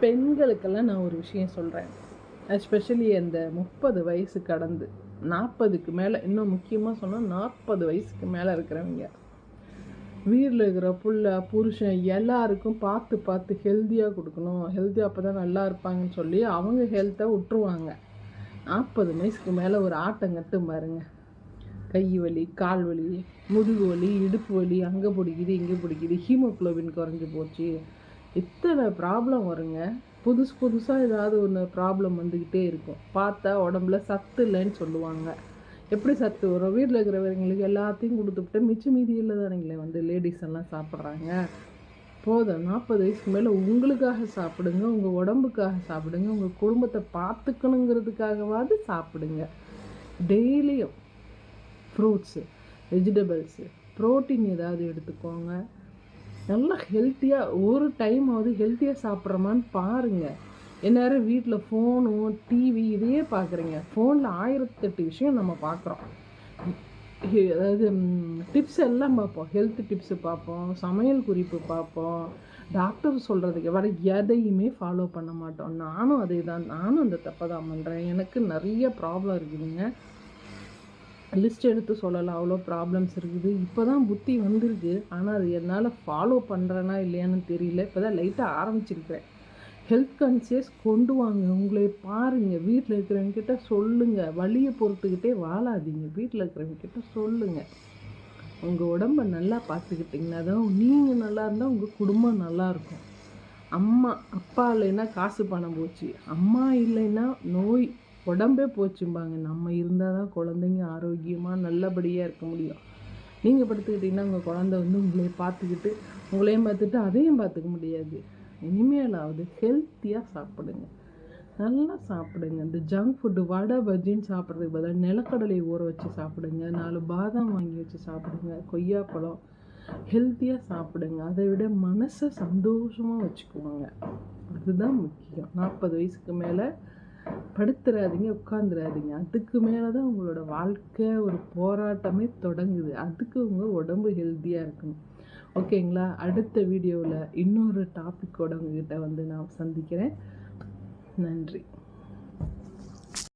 பெண்களுக்கெல்லாம் நான் ஒரு விஷயம் சொல்கிறேன் எஸ்பெஷலி அந்த முப்பது வயசு கடந்து நாற்பதுக்கு மேலே இன்னும் முக்கியமாக சொன்னால் நாற்பது வயசுக்கு மேலே இருக்கிறவங்க. வீட்டில் இருக்கிற புள்ள புருஷன் எல்லாருக்கும் பார்த்து பார்த்து ஹெல்த்தியாக கொடுக்கணும். ஹெல்த்தியாக அப்போ தான் நல்லா இருப்பாங்கன்னு சொல்லி அவங்க ஹெல்த்தை விட்டுருவாங்க. நாற்பது வயசுக்கு மேலே ஒரு ஆட்டங்கட்டு பாருங்க. கை வலி கால் வலி முதுகு வலி இடுப்பு வலி அங்கே பிடிக்குது இங்கே பிடிக்குது ஹீமோக்ளோபின் குறைஞ்சி போச்சு. இத்தனை ப்ராப்ளம் வருங்க. புதுசு புதுசாக ஏதாவது ஒன்று ப்ராப்ளம் வந்துக்கிட்டே இருக்கும். பார்த்தா உடம்புல சத்து இல்லைன்னு சொல்லுவாங்க. எப்படி சத்து வரும்? வீட்டில் இருக்கிறவங்களுக்கு எல்லாத்தையும் கொடுத்துவிட்டு மிச்ச இல்லை தானுங்களே வந்து லேடிஸ் எல்லாம் சாப்பிட்றாங்க. போதும். நாற்பது வயசுக்கு மேலே உங்களுக்காக சாப்பிடுங்க. உங்கள் உடம்புக்காக சாப்பிடுங்க. உங்கள் குடும்பத்தை பார்த்துக்கணுங்கிறதுக்காகவாது சாப்பிடுங்க. டெய்லியும் ஃப்ரூட்ஸு வெஜிடபிள்ஸு ப்ரோட்டீன் ஏதாவது எடுத்துக்கோங்க. நல்லா ஹெல்த்தியாக ஒரு டைமாவது ஹெல்த்தியாக சாப்பிட்றோமான்னு பாருங்கள் எந்நேரம் வீட்டில் ஃபோனும் டிவி இதையே பார்க்குறீங்க ஃபோனில் ஆயிரத்தெட்டு விஷயம் நம்ம பார்க்குறோம் அதாவது டிப்ஸ் எல்லாம் பார்ப்போம். ஹெல்த் டிப்ஸு பார்ப்போம் சமையல் குறிப்பு பார்ப்போம். டாக்டர் சொல்கிறதுக்கு வர எதையுமே ஃபாலோ பண்ண மாட்டோம். நானும் அதே தான் நானும் அந்த தப்பை தான் பண்ணுறேன் எனக்கு நிறைய ப்ராப்ளம் இருக்குதுங்க. லிஸ்ட் எடுத்து சொல்லலாம். அவ்வளோ ப்ராப்ளம்ஸ் இருக்குது. இப்போ தான் புத்தி வந்திருக்கு. ஆனால் அது என்னால் ஃபாலோ பண்ணுறேனா இல்லையான்னு தெரியல. இப்போ தான் லைட்டாக ஆரம்பிச்சிருக்கிறேன். ஹெல்த் கான்சியஸ் கொண்டு வாங்க. உங்களை பாருங்கள் வீட்டில் இருக்கிறவங்கக்கிட்ட சொல்லுங்கள் வழியை பொறுத்துக்கிட்டே வாழாதீங்க. வீட்டில் இருக்கிறவங்க கிட்ட சொல்லுங்கள் உங்கள் உடம்ப நல்லா பார்த்துக்கிட்டிங்கன்னா தான் நீங்கள் நல்லா இருந்தால் உங்கள் குடும்பம் நல்லாயிருக்கும் அம்மா அப்பா இல்லைன்னா காசு பணம் போச்சு. அம்மா இல்லைன்னா நோய் உடம்பே போச்சும்பாங்க. நம்ம இருந்தால் தான் குழந்தைங்க ஆரோக்கியமாக நல்லபடியாக இருக்க முடியும். நீங்கள் படுத்துக்கிட்டிங்கன்னா உங்கள் குழந்த வந்து உங்களை பார்த்துக்கிட்டு உங்களையும் பார்த்துட்டு அதையும் பார்த்துக்க முடியாது. இனிமேலாவது ஹெல்த்தியாக சாப்பிடுங்க. நல்லா சாப்பிடுங்க. இந்த ஜங்க் ஃபுட்டு வடை பஜ்ஜின்னு சாப்பிட்றதுக்கு பதிலாக நிலக்கடலை ஊற வச்சு சாப்பிடுங்க. நாலு பாதாம் வாங்கி வச்சு சாப்பிடுங்க. கொய்யாப்பழம் ஹெல்த்தியாக சாப்பிடுங்க. அதை விட மனசை சந்தோஷமாக வச்சுக்குவாங்க அதுதான் முக்கியம். நாற்பது வயசுக்கு மேலே படுத்துறாதீங்க உட்காந்துடாதீங்க அதுக்கு மேலே தான் உங்களோட வாழ்க்கை ஒரு போராட்டமே தொடங்குது. அதுக்கு உங்கள் உடம்பு ஹெல்த்தியாக இருக்கணும். ஓகேங்களா? அடுத்த வீடியோவில் இன்னொரு டாப்பிக்கோட உங்ககிட்ட வந்து நான் சந்திக்கிறேன். நன்றி.